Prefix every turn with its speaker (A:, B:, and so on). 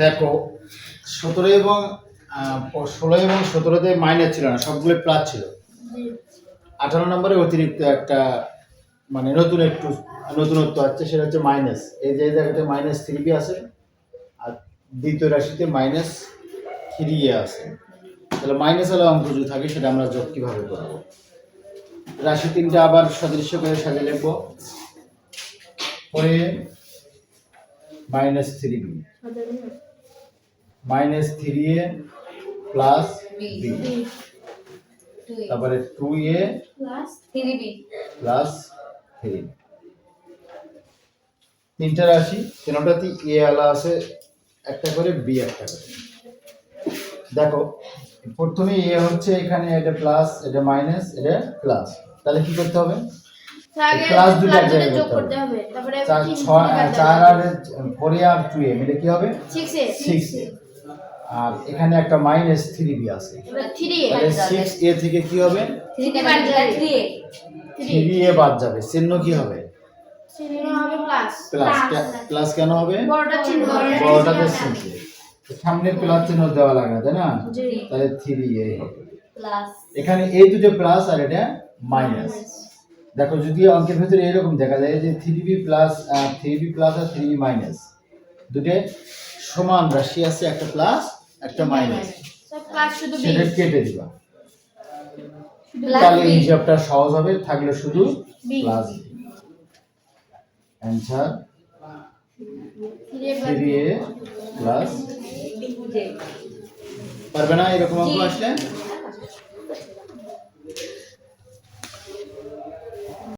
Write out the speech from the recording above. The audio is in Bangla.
A: দেখো সতেরো এবং ষোলো এবং সতেরোতে মাইনাস ছিল না সবগুলো প্লাস ছিল। আঠারো নম্বরে অতিরিক্ত একটা মানে নতুন একটু, নতুনত্ব আছে, সেটা হচ্ছে মাইনাস এই যে জায়গাতে মাইনাস থ্রি বি আছে, আর দ্বিতীয় রাশিতে মাইনাস থ্রি এ আছে। তাহলে মাইনাস হলে অঙ্ক যদি থাকে, সেটা আমরা যোগ কীভাবে করব? রাশি তিনটা আবার সদৃশ্য করে সাজিয়ে লিখব। পরে minus three B minus three A plus B তারপরে টু এ
B: প্লাস থ্রি
A: তিনটা রাশি, তিনটাতেই এ আলা আছে, একটা করে বি একটা করে দেখো প্রথমে এ হচ্ছে এখানে, এটা প্লাস এটা মাইনাস এটা প্লাস তাহলে কি করতে হবে? প্লাস দুটো জায়গায়
B: যোগ
A: করতে
B: হবে। তারপরে
A: চার ছয় চার আর ফোরে আর টু এ মিলে কি হবে?
B: সিক্স এ
A: সিক্স এ। আর এখানে একটা মাইনাস থ্রি বি আছে।
B: এবার থ্রি
A: তাহলে সিক্স এ থেকে কি হবে?
B: থ্রি বাদ যাবে। থ্রি এ
A: থ্রি এ বাদ যাবে। চিহ্ন কি হবে?
B: চিহ্ন হবে প্লাস
A: প্লাস প্লাস কেন হবে?
B: বড়টা চিহ্ন হবে।
A: বড়টাতে চিহ্ন সামনে প্লাস চিহ্ন দেওয়া লাগে না, তাই না? তাহলে থ্রি এ হবে
B: প্লাস
A: এখানে এই দুটো প্লাস আর এটা মাইনাস দেখো যদি অঙ্কের ভেতরে এরকম দেখা যায় যে three B plus three B plus আর থ্রি বি মাইনাস দুটো সমান রাশি আছে একটা প্লাস একটা মাইনাস সেটা কেটে দিবা। তাহলে
B: বি
A: হিসাবটা সহজ হবে থাকলে শুধু plus answer three A plus পারবে না এরকম অঙ্ক আসলে?